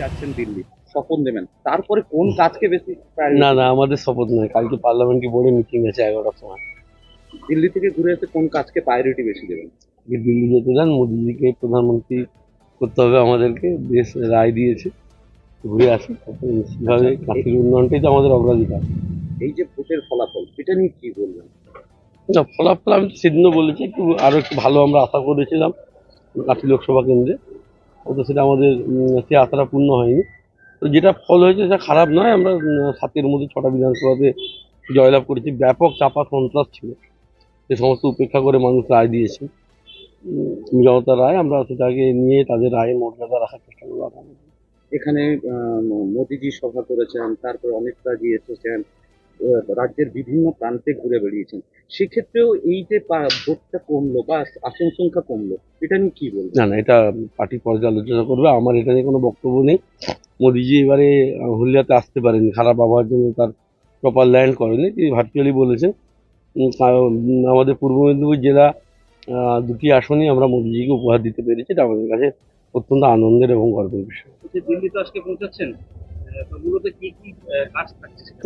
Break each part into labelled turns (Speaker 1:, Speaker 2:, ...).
Speaker 1: যাচ্ছেন দিল্লি। তারপরে কোন কাজকে বেশি?
Speaker 2: না না আমাদের শপথ নয়। কালকে পার্লামেন্টারি বোর্ডে মিটিং আছে এগারোটার সময়।
Speaker 1: দিল্লি থেকে ঘুরে এসে কোন কাজকে প্রায়োরিটি বেশি দেবেন?
Speaker 2: দিল্লি যেতে চান মোদিজিকে প্রধানমন্ত্রী করতে হবে আমাদেরকে দেশ রায় দিয়েছে ঘুরে আসি নিশ্চিতভাবে কাশির উন্নয়নটাই তো আমাদের অগ্রাধিকার।
Speaker 1: এই যে ভোটের ফলাফল এটা নিয়ে কি বলবেন?
Speaker 2: না ফলাফল আমি তো সেদিনও বলেছি একটু আরও একটু ভালো আমরা আশা করেছিলাম কাশি লোকসভা কেন্দ্রে। তো সেটা আমাদের সে আশাটা পূর্ণ হয়নি। তো যেটা ফল হয়েছে সেটা খারাপ নয় আমরা সাতের মধ্যে ছটা বিধানসভাতে জয়লাভ করেছি ব্যাপক চাপা সন্ত্রাস ছিল। সে সমস্ত উপেক্ষা করে মানুষ রায় দিয়েছে। উম, জনতা রায় আমরা সেটাকে নিয়ে তাদের রায়ে মর্যাদা রাখার চেষ্টা করব
Speaker 1: এখানে মোদিজি সভা করেছেন তারপর অমিত শাহজি এসেছেন রাজ্যের বিভিন্ন প্রান্তে ঘুরে বেড়িয়েছেন। সেক্ষেত্রেও এই যে ভোটটা কমলো বা আসন সংখ্যা কমলো এটা নিয়ে কি বলবেন?
Speaker 2: না না এটা পার্টি পর্যালোচনা করবে। আমার এটা নিয়ে কোনো বক্তব্য নেই। মোদিজি এবারে আহ, হলদিয়াতে আসতে পারেনি খারাপ আবহাওয়ার জন্য তার প্রপার ল্যান্ড করেনি তিনি ভার্চুয়ালি বলেছেন আমাদের পূর্ব মেদিনীপুর জেলা দুটি আসনই আমরা মোদিজিকে উপহার দিতে পেরেছি এটা আমাদের কাছে অত্যন্ত আনন্দের এবং গর্বের বিষয়।
Speaker 1: যে দিল্লি আজকে পৌঁছাচ্ছেন কি কি কাজ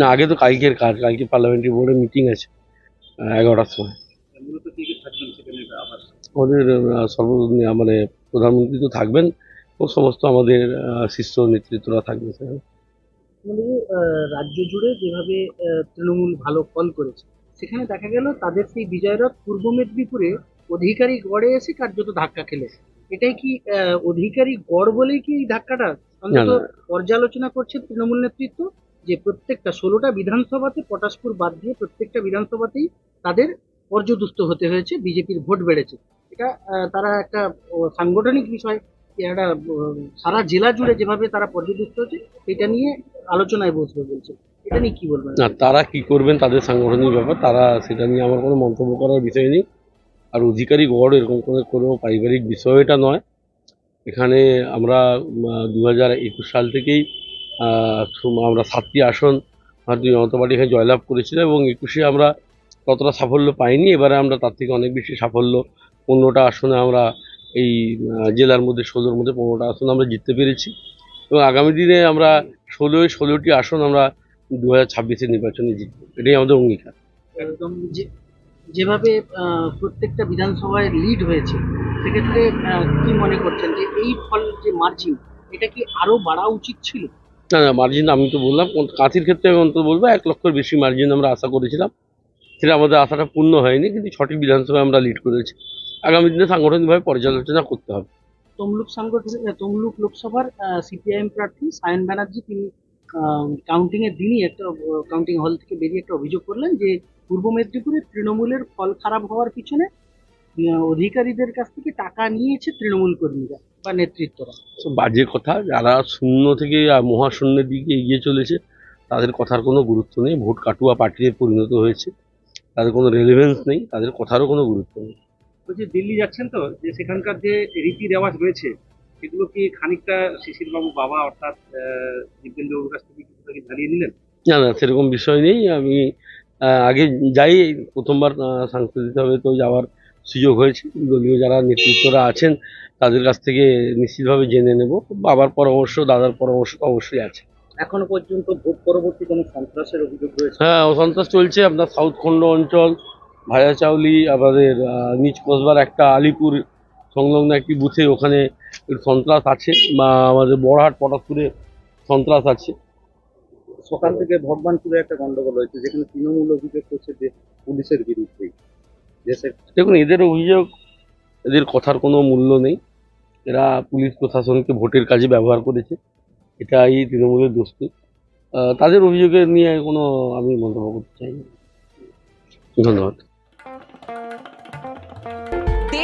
Speaker 2: না আগে তো কালকের কাজ কালকে পার্লামেন্টারি বোর্ডের মিটিং আছে এগারোটার সময়।
Speaker 1: মূলত কি কি থাকবেন সেখানে আবার?
Speaker 2: আমাদের সর্ব মানে প্রধানমন্ত্রী তো থাকবেন ও সমস্ত আমাদের শীর্ষ নেতৃত্বরা থাকবে সেখানে।
Speaker 3: মানে রাজ্য জুড়ে যেভাবে তৃণমূল ভালো ফল করেছে সেখানে দেখা গেল তাদের সেই বিজয়রথ পূর্ব মেদিনীপুরে অধিকারী গড়ে এসে কার্যত ধাক্কা খেলে। এটাই কি অধিকারী গড় বলেই কি এই ধাক্কাটা? অন্তত পর্যালোচনা করছে তৃণমূল নেতৃত্ব যে প্রত্যেকটা ষোলোটা বিধানসভাতে পটাশপুর বাদ দিয়ে প্রত্যেকটা বিধানসভাতেই তাদের পর্যদুস্ত হতে হয়েছে বিজেপির ভোট বেড়েছে। এটা তারা একটা সাংগঠনিক বিষয় একটা সারা জেলা জুড়ে যেভাবে তারা পর্যদুস্ত হচ্ছে এটা নিয়ে আলোচনায় বসবে বলছে। এটা নিয়ে কি বলবেন?
Speaker 2: না তারা কি করবেন তাদের সাংগঠনিক ব্যাপার তারা সেটা নিয়ে আমার কোনো মন্তব্য করার বিষয় নেই। আর অধিকারী গড় এরকম কোনো কোনো পারিবারিক বিষয় এটা নয়। এখানে আমরা দু হাজার একুশ সাল থেকেই আমরা সাতটি আসন ভারতীয় জনতা পার্টি এখানে জয়লাভ করেছিলাম এবং একুশে আমরা ততটা সাফল্য পাইনি। এবারে আমরা তার থেকে অনেক বেশি সাফল্য, পনেরোটা আসনে আমরা এই জেলার মধ্যে, ষোলোর মধ্যে পনেরোটা আসন আমরা জিততে পেরেছি। এবং আগামী দিনে আমরা ষোলোয় ষোলোটি আসন আমরা দু হাজার ছাব্বিশের নির্বাচনে জিতবো। এটাই আমাদের অঙ্গীকার।
Speaker 3: একদম যেভাবে প্রত্যেকটা বিধানসভায় লিড হয়েছে সেক্ষেত্রে কি মনে করছেন যে এই ফল যে মার্জিন এটা কি আরও বাড়া উচিত ছিল?
Speaker 2: না না মার্জিন আমি তো বললাম কাঁথির ক্ষেত্রে আমি অন্তত বলব এক লক্ষের বেশি মার্জিন আমরা আশা করেছিলাম। সেটা আমাদের আশাটা পূর্ণ হয়নি কিন্তু ছটি বিধানসভায় আমরা লিড করেছি। আগামী দিনে সাংগঠনিকভাবে পর্যালোচনা করতে হবে।
Speaker 3: তমলুক সাংগঠনিক তমলুক লোকসভার সিপিআইএম প্রার্থী সায়ন ব্যানার্জি তিনি কাউন্টিং এর দিনই একটা কাউন্টিং হল থেকে বেরিয়ে একটা অভিযোগ করলেন যে পূর্ব মেদিনীপুরে তৃণমূলের ফল খারাপ হওয়ার পিছনে অধিকারীদের কাছ থেকে টাকা নিয়েছে তৃণমূল কর্মীরা বা নেতৃত্বরা।
Speaker 2: বাজে কথা যারা শূন্য থেকে মহাশূন্যের দিকে এগিয়ে চলেছে তাদের কথার কোনো গুরুত্ব নেই। ভোট কাটুয়া পার্টিতে পরিণত হয়েছে তাদের কোনো রেলেভেন্স নেই তাদের কথারও কোনো গুরুত্ব নেই।
Speaker 1: বলছি দিল্লি যাচ্ছেন তো যে সেখানকার যে রীতি রেওয়াজ রয়েছে সেগুলো কি খানিকটা শিশির বাবু বাবা অর্থাৎ দিব্যেন্দু বাবুর কাছ থেকে কিছুটা কি ঝালিয়ে নিলেন?
Speaker 2: না না সেরকম বিষয় নেই। আমি আগে যাই প্রথমবার সাংসদ হবে তো যাওয়ার সুযোগ হয়েছে। দলীয় যারা নেতৃত্বরা আছেন তাদের কাছ থেকে নিশ্চিতভাবে জেনে নেব। বাবার পরামর্শ দাদার পরামর্শ তো অবশ্যই আছে।
Speaker 1: এখনও পর্যন্ত ভোট পরবর্তী কোনো সন্ত্রাসের অভিযোগ রয়েছে?
Speaker 2: হ্যাঁ অসন্তোষ চলছে। আপনার সাউথ খণ্ড অঞ্চল ভাজাচাউলি আমাদের নিচ কসবার একটা আলিপুর সংলগ্ন একটি বুথে ওখানে সন্ত্রাস আছে বা আমাদের বড়হাট পটাশপুরে সন্ত্রাস আছে।
Speaker 1: সকাল থেকে ভগবানপুরে একটা গন্ডগোল হয়েছে যেখানে তৃণমূল অভিযোগ করছে যে পুলিশের বিরুদ্ধে।
Speaker 2: দেখুন এদের অভিযোগ এদের কথার কোনো মূল্য নেই। এরা পুলিশ প্রশাসনকে ভোটের কাজে ব্যবহার করেছে। এটাই তৃণমূলের দোস্তি তাদের অভিযোগের নিয়ে কোনো আমি মন্তব্য করতে চাই না। ধন্যবাদ।